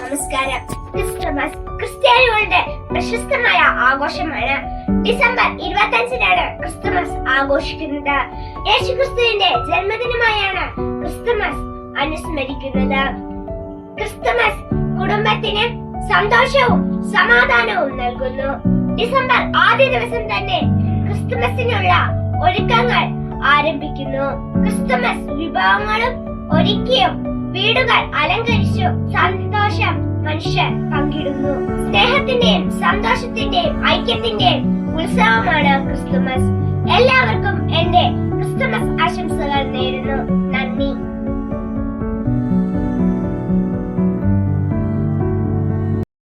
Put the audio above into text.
നമസ്കാരം. ക്രിസ്തുമസ് ക്രിസ്ത്യാനികളുടെ പ്രശസ്തമായ ആഘോഷമാണ് ഡിസംബർ ഇരുപത്തഞ്ചിനാണ് ക്രിസ്തുമസ് ആഘോഷിക്കുന്നത്. യേശുക്രിസ്തുവിന്റെ ജന്മദിനമായാണ് ക്രിസ്തുമസ് അനുസ്മരിക്കുന്നത്. ക്രിസ്തുമസ് കുടുംബത്തിന് സന്തോഷവും സമാധാനവും നൽകുന്നു. ഡിസംബർ ആദ്യ ദിവസം തന്നെ ക്രിസ്തുമസിനുള്ള ഒരുക്കങ്ങൾ ആരംഭിക്കുന്നു. ക്രിസ്തുമസ് വിഭവങ്ങളും ഒരുക്കിയും വീടുകൾ അലങ്കരിച്ചു സന്തോഷം മനുഷ്യർ പങ്കിടുന്നു. സ്നേഹത്തിന്റെയും സന്തോഷത്തിന്റെയും ഐക്യത്തിന്റെയും ഉത്സവമാണ് ക്രിസ്തുമസ്. എല്ലാവർക്കും എന്റെ ക്രിസ്തുമസ് ആശംസകൾ നേരുന്നു.